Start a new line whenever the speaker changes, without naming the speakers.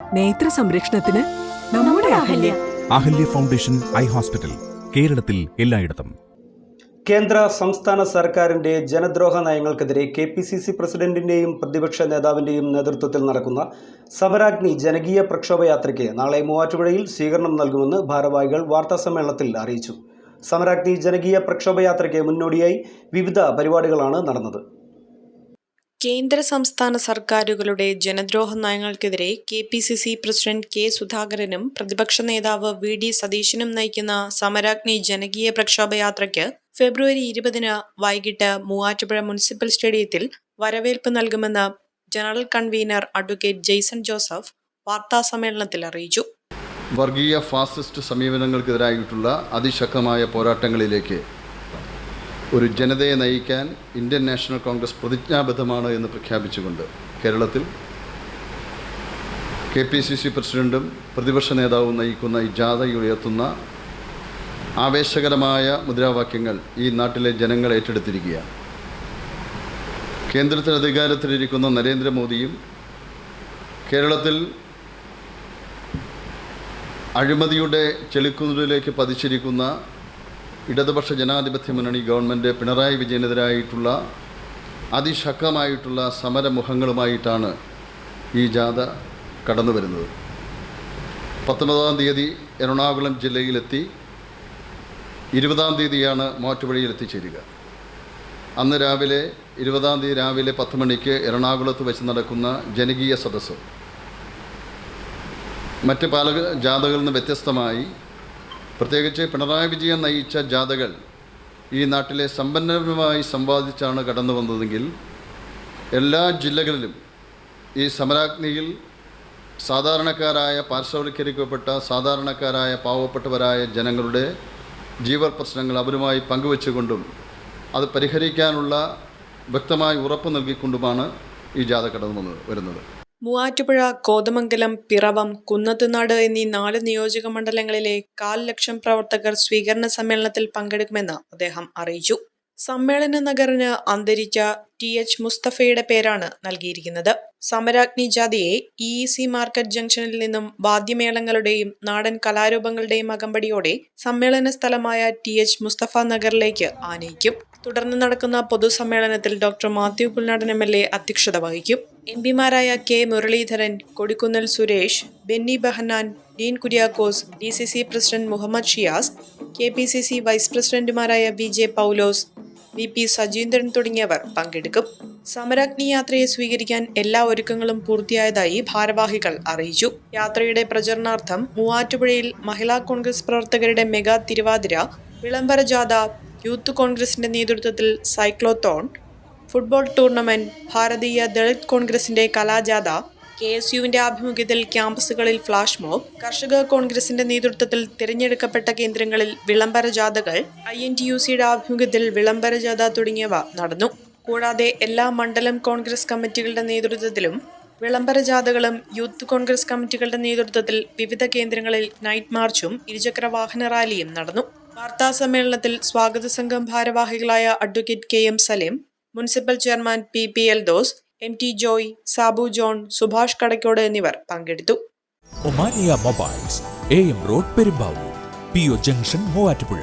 നേത്ര സംരക്ഷണത്തിന് നമ്മുടെ Ahalya.
Ahalya. Foundation eye hospital കേരളത്തിൽ എല്ലായിടത്തും.
കേന്ദ്ര സംസ്ഥാന സർക്കാരിന്റെ ജനദ്രോഹ നയങ്ങൾക്കെതിരെ കെ പി സി സി പ്രസിഡന്റിന്റെയും പ്രതിപക്ഷ നേതാവിന്റെയും നേതൃത്വത്തിൽ നടക്കുന്ന സമരാഗ്നി ജനകീയ പ്രക്ഷോഭയാത്രയ്ക്ക് നാളെ മൂവാറ്റുപുഴയിൽ സ്വീകരണം നൽകുമെന്ന് ഭാരവാഹികൾ വാർത്താസമ്മേളനത്തിൽ അറിയിച്ചു. സമരാഗ്നി ജനകീയ പ്രക്ഷോഭയാത്രയ്ക്ക് മുന്നോടിയായി വിവിധ പരിപാടികളാണ് നടന്നത്.
കേന്ദ്ര സംസ്ഥാന സർക്കാരുകളുടെ ജനദ്രോഹ നയങ്ങൾക്കെതിരെ K P C C president K സുധാകരനും പ്രതിപക്ഷ നേതാവ് വി ഡി സതീശനും നയിക്കുന്ന സമരാഗ്നി ജനകീയ പ്രക്ഷോഭയാത്രയ്ക്ക് ഫെബ്രുവരി ഇരുപതിന് വൈകിട്ട് മൂവാറ്റുപുഴ മുനിസിപ്പൽ സ്റ്റേഡിയത്തിൽ വരവേൽപ്പ് നൽകുമെന്ന് general convener advocate Jaison Joseph വാർത്താസമ്മേളനത്തിൽ അറിയിച്ചു.
വർഗീയ ഫാസിസ്റ്റ് സമീപനങ്ങൾക്കെതിരായിട്ടുള്ള അതിശക്തമായ പോരാട്ടങ്ങളിലേക്ക് ഒരു ജനതയെ നയിക്കാൻ ഇന്ത്യൻ നാഷണൽ കോൺഗ്രസ് പ്രതിജ്ഞാബദ്ധമാണ് എന്ന് പ്രഖ്യാപിച്ചുകൊണ്ട് കേരളത്തിൽ കെ പി സി സി പ്രസിഡന്റും പ്രതിപക്ഷ നേതാവും നയിക്കുന്ന ഈ ജാഥ ഉയർത്തുന്ന ആവേശകരമായ മുദ്രാവാക്യങ്ങൾ ഈ നാട്ടിലെ ജനങ്ങൾ ഏറ്റെടുത്തിരിക്കുകയാണ്. കേന്ദ്രത്തിൽ അധികാരത്തിലിരിക്കുന്ന നരേന്ദ്രമോദിയും കേരളത്തിൽ അഴിമതിയുടെ ചെളിക്കുന്നിലേക്ക് പതിച്ചിരിക്കുന്ന ഇടതുപക്ഷ ജനാധിപത്യ മുന്നണി ഗവൺമെന്റ് പിണറായി വിജയനെതിരായിട്ടുള്ള അതിശക്തമായിട്ടുള്ള സമരമുഖങ്ങളുമായിട്ടാണ് ഈ ജാഥ കടന്നു വരുന്നത്. പത്തൊമ്പതാം തീയതി എറണാകുളം ജില്ലയിലെത്തി ഇരുപതാം തീയതിയാണ് മോറ്റുപുഴയിൽ എത്തിച്ചേരുക അന്ന് രാവിലെ ഇരുപതാം തീയതി രാവിലെ പത്ത് മണിക്ക് എറണാകുളത്ത് വെച്ച് നടക്കുന്ന ജനകീയ സദസ്സ്. മറ്റ് പല ജാഥകളിൽ നിന്ന് വ്യത്യസ്തമായി പ്രത്യേകിച്ച് പിണറായി വിജയൻ നയിച്ച ജാഥകൾ ഈ നാട്ടിലെ സമ്പന്നരുമായി സമ്പാദിച്ചാണ് കടന്നു വന്നതെങ്കിൽ എല്ലാ ജില്ലകളിലും ഈ സമരാഗ്നിയിൽ സാധാരണക്കാരായ പാർശ്വവൽക്കരിക്കപ്പെട്ട സാധാരണക്കാരായ പാവപ്പെട്ടവരായ ജനങ്ങളുടെ ജീവ പ്രശ്നങ്ങൾ അവരുമായി പങ്കുവെച്ചുകൊണ്ടും അത് പരിഹരിക്കാനുള്ള വ്യക്തമായ ഉറപ്പ് നൽകിക്കൊണ്ടുമാണ് ഈ ജാഥ കടന്നു വരുന്നത്.
മൂവാറ്റുപുഴ കോതമംഗലം പിറവം കുന്നത്തുനാട് എന്നീ നാല് നിയോജക മണ്ഡലങ്ങളിലെ കാൽ ലക്ഷം പ്രവർത്തകർ സ്വീകരണ സമ്മേളനത്തിൽ പങ്കെടുക്കുമെന്ന് അദ്ദേഹം അറിയിച്ചു. സമ്മേളന നഗറിന് അന്തരിച്ച ടി എച്ച് മുസ്തഫയുടെ പേരാണ് നൽകിയിരിക്കുന്നത്. സമരാഗ്നി ജാഥയെ ഇ ഇ സി മാർക്കറ്റ് ജംഗ്ഷനിൽ നിന്നും വാദ്യമേളങ്ങളുടെയും നാടൻ കലാരൂപങ്ങളുടെയും അകമ്പടിയോടെ സമ്മേളന സ്ഥലമായ ടി എച്ച് മുസ്തഫ നഗറിലേക്ക് ആനയിക്കും. തുടർന്ന് നടക്കുന്ന പൊതുസമ്മേളനത്തിൽ doctor Mathew Kuzhalnadan M L A അധ്യക്ഷത വഹിക്കും. M പിമാരായ K Muraleedharan Kodikunnil Suresh Benny Behanan Dean Kuriakose D C C president Muhammad Shiyas K P C C vice പ്രസിഡന്റുമാരായ V J Paulose V P Sajeendran തുടങ്ങിയവർ പങ്കെടുക്കും. സമരാഗ്നി യാത്രയെ സ്വീകരിക്കാൻ എല്ലാ ഒരുക്കങ്ങളും പൂർത്തിയായതായി ഭാരവാഹികൾ അറിയിച്ചു. യാത്രയുടെ പ്രചരണാർത്ഥം മൂവാറ്റുപുഴയിൽ മഹിളാ കോൺഗ്രസ് പ്രവർത്തകരുടെ മെഗാ തിരുവാതിര വിളംബര ജാഥ യൂത്ത് കോൺഗ്രസിന്റെ നേതൃത്വത്തിൽ സൈക്ലോത്തോൺ ഫുട്ബോൾ ടൂർണമെന്റ് ഭാരതീയ ദളിത് കോൺഗ്രസിന്റെ കലാജാഥ കെ എസ് യുവിന്റെ ആഭിമുഖ്യത്തിൽ ക്യാമ്പസുകളിൽ ഫ്ലാഷ് മോബ്. കർഷക കോൺഗ്രസിന്റെ നേതൃത്വത്തിൽ തിരഞ്ഞെടുക്കപ്പെട്ട കേന്ദ്രങ്ങളിൽ വിളംബര ജാഥകൾ ഐ എൻ ടി യു സിയുടെ ആഭിമുഖ്യത്തിൽ വിളംബര ജാഥ തുടങ്ങിയവ നടന്നു. കൂടാതെ എല്ലാ മണ്ഡലം കോൺഗ്രസ് കമ്മിറ്റികളുടെ നേതൃത്വത്തിലും വിളംബര ജാഥകളും യൂത്ത് കോൺഗ്രസ് കമ്മിറ്റികളുടെ നേതൃത്വത്തിൽ വിവിധ കേന്ദ്രങ്ങളിൽ നൈറ്റ് മാർച്ചും ഇരുചക്ര വാഹന റാലിയും നടന്നു. വാർത്താ സമ്മേളനത്തിൽ സ്വാഗത സംഘം ഭാരവാഹികളായ advocate K M Saleem municipal chairman P P Eldose M T Joy Sabu John Subhash Kadakkode എന്നിവർ പങ്കെടുത്തു.
Omania mobiles A M road Perumbavoor P O junction Muvattupuzha.